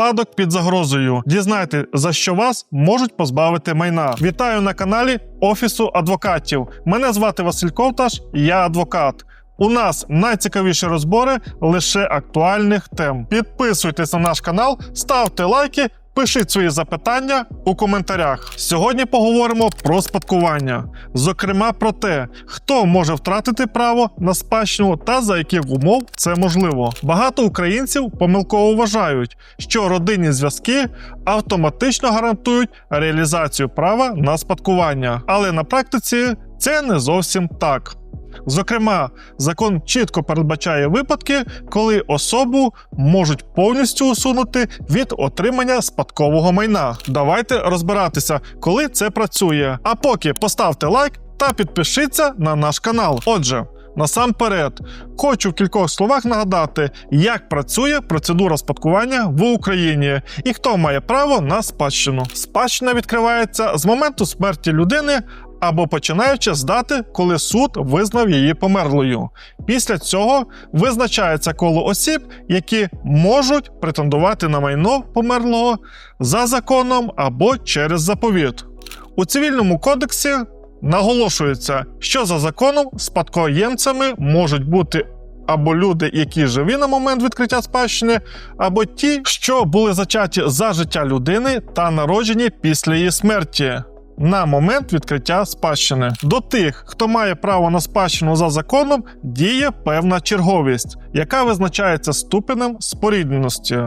Спадок під загрозою. Дізнайте, за що вас можуть позбавити майна. Вітаю на каналі Офісу адвокатів. Мене звати Василь Ковташ, я адвокат. У нас найцікавіші розбори лише актуальних тем. Підписуйтесь на наш канал, ставте лайки. Пишіть свої запитання у коментарях. Сьогодні поговоримо про спадкування, зокрема про те, хто може втратити право на спадщину та за яких умов це можливо. Багато українців помилково вважають, що родинні зв'язки автоматично гарантують реалізацію права на спадкування, але на практиці це не зовсім так. Зокрема, закон чітко передбачає випадки, коли особу можуть повністю усунути від отримання спадкового майна. Давайте розбиратися, коли це працює. А поки поставте лайк та підпишіться на наш канал. Отже. Насамперед, хочу в кількох словах нагадати, як працює процедура спадкування в Україні і хто має право на спадщину. Спадщина відкривається з моменту смерті людини або починаючи з дати, коли суд визнав її померлою. Після цього визначається коло осіб, які можуть претендувати на майно померлого за законом або через заповіт. У цивільному кодексі наголошується, що за законом спадкоємцями можуть бути. Або люди, які живі на момент відкриття спадщини, або ті, що були зачаті за життя людини та народжені після її смерті на момент відкриття спадщини. До тих, хто має право на спадщину за законом, діє певна черговість, яка визначається ступенем спорідненості.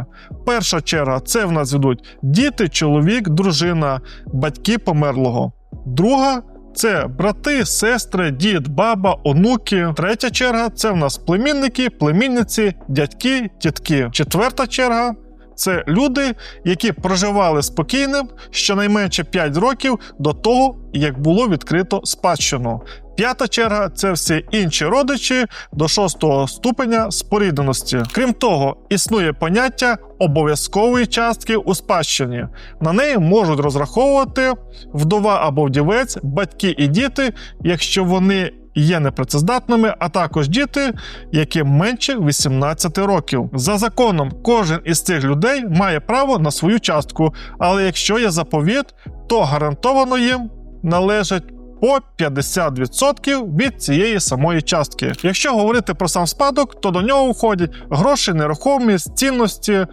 Перша черга це в нас йдуть діти, чоловік, дружина, батьки померлого. Друга це брати, сестри, дід, баба, онуки. Третя черга це в нас племінники, племінниці, дядьки, тітки. Четверта черга це люди, які проживали спокійним щонайменше 5 років до того, як було відкрито спадщину. П'ята черга це всі інші родичі до шостого ступеня спорідненості. Крім того, існує поняття обов'язкової частки у спадщині. На неї можуть розраховувати вдова або вдівець, батьки і діти, якщо вони є непрацездатними, а також діти, яким менше 18 років. За законом, кожен із цих людей має право на свою частку, але якщо є заповіт, то гарантовано їм належать. По 50% від цієї самої частки. Якщо говорити про сам спадок, то до нього входять гроші, нерухомість, цінності,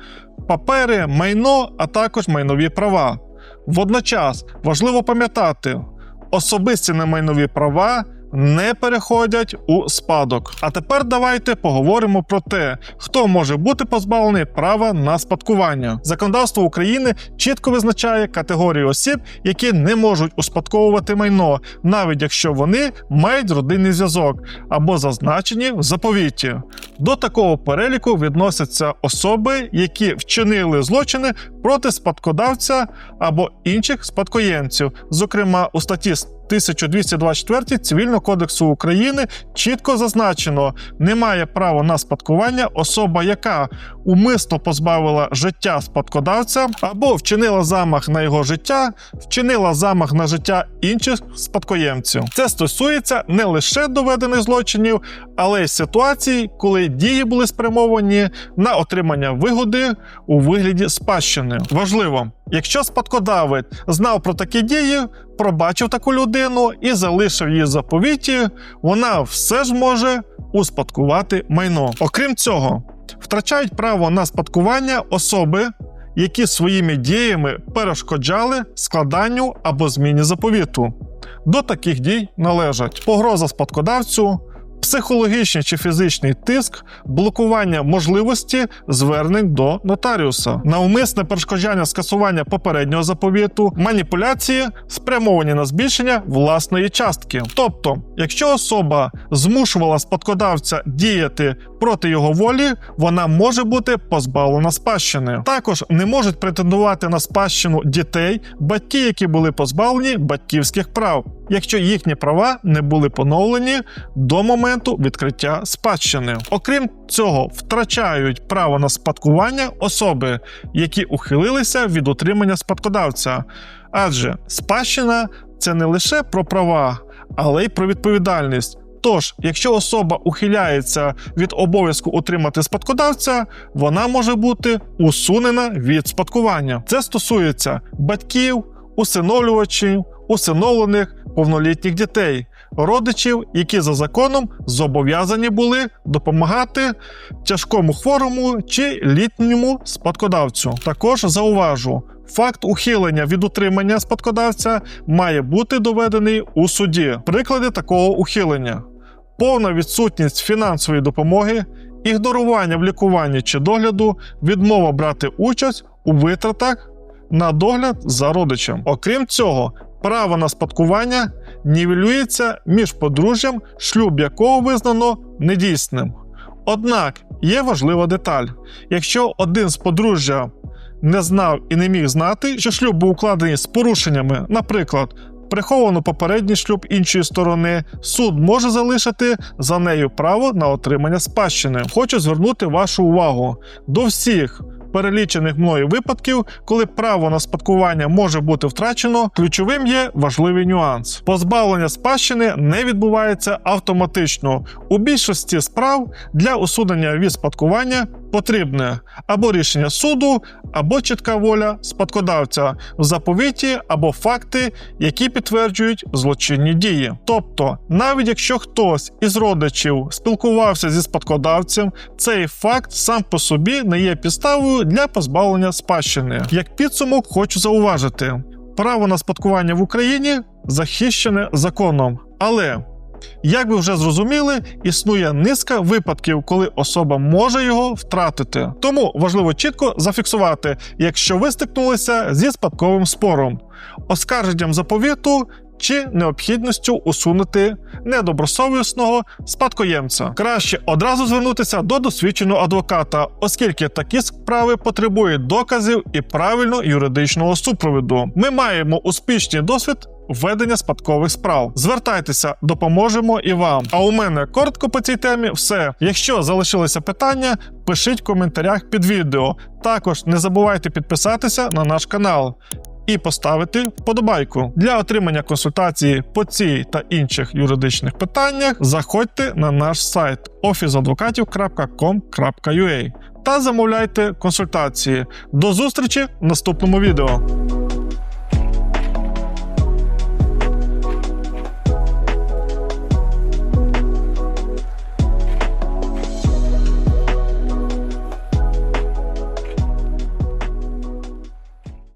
папери, майно, а також майнові права. Водночас важливо пам'ятати, особисті немайнові права не переходять у спадок. А тепер давайте поговоримо про те, хто може бути позбавлений права на спадкування. Законодавство України чітко визначає категорію осіб, які не можуть успадковувати майно, навіть якщо вони мають родинний зв'язок або зазначені в заповіті. До такого переліку відносяться особи, які вчинили злочини проти спадкодавця або інших спадкоємців, зокрема у статті 1224 Цивільного кодексу України чітко зазначено, не має права на спадкування особа, яка умисно позбавила життя спадкодавця або вчинила замах на його життя, вчинила замах на життя інших спадкоємців. Це стосується не лише доведених злочинів, але й ситуацій, коли дії були спрямовані на отримання вигоди у вигляді спадщини. Важливо. Якщо спадкодавець знав про такі дії, пробачив таку людину і залишив її заповіті, вона все ж може успадкувати майно. Окрім цього, втрачають право на спадкування особи, які своїми діями перешкоджали складанню або зміні заповіту. До таких дій належать погроза спадкодавцю психологічний чи фізичний тиск, блокування можливості звернень до нотаріуса, навмисне перешкоджання скасування попереднього заповіту, маніпуляції, спрямовані на збільшення власної частки. Тобто, якщо особа змушувала спадкодавця діяти проти його волі, вона може бути позбавлена спадщини. Також не можуть претендувати на спадщину дітей, батьки, які були позбавлені батьківських прав, якщо їхні права не були поновлені до моменту відкриття спадщини. Окрім цього, втрачають право на спадкування особи, які ухилилися від утримання спадкодавця, адже спадщина це не лише про права, але й про відповідальність. Тож, якщо особа ухиляється від обов'язку утримати спадкодавця, вона може бути усунена від спадкування. Це стосується батьків, усиновлювачів, усиновлених повнолітніх дітей, родичів, які за законом зобов'язані були допомагати тяжкому хворому чи літньому спадкодавцю. Також зауважу. Факт ухилення від утримання спадкодавця має бути доведений у суді. Приклади такого ухилення: повна відсутність фінансової допомоги, ігнорування в лікуванні чи догляду, відмова брати участь у витратах на догляд за родичем. Окрім цього, право на спадкування нівелюється між подружжям, шлюб якого визнано недійсним. Однак є важлива деталь: якщо один з подружжя не знав і не міг знати, що шлюб був укладений з порушеннями, наприклад, приховано попередній шлюб іншої сторони, суд може залишити за нею право на отримання спадщини. Хочу звернути вашу увагу до всіх. Перелічених мною випадків, коли право на спадкування може бути втрачено, ключовим є важливий нюанс. Позбавлення спадщини не відбувається автоматично. У більшості справ для усунення від спадкування потрібне або рішення суду, або чітка воля спадкодавця в заповіті або факти, які підтверджують злочинні дії. Тобто, навіть якщо хтось із родичів спілкувався зі спадкодавцем, цей факт сам по собі не є підставою для позбавлення спадщини. Як підсумок, хочу зауважити: право на спадкування в Україні захищене законом, але як ви вже зрозуміли, існує низка випадків, коли особа може його втратити. Тому важливо чітко зафіксувати, якщо ви стикнулися зі спадковим спором, оскарженням заповіту чи необхідністю усунути недобросовісного спадкоємця. Краще одразу звернутися до досвідченого адвоката, оскільки такі справи потребують доказів і правильно юридичного супроводу. Ми маємо успішний досвід ведення спадкових справ. Звертайтеся, допоможемо і вам. А у мене коротко по цій темі все. Якщо залишилися питання, пишіть в коментарях під відео. Також не забувайте підписатися на наш канал. І поставити вподобайку для отримання консультації по цій та інших юридичних питаннях. Заходьте на наш сайт officeadvokatів.com.ua та замовляйте консультації. До зустрічі в наступному відео.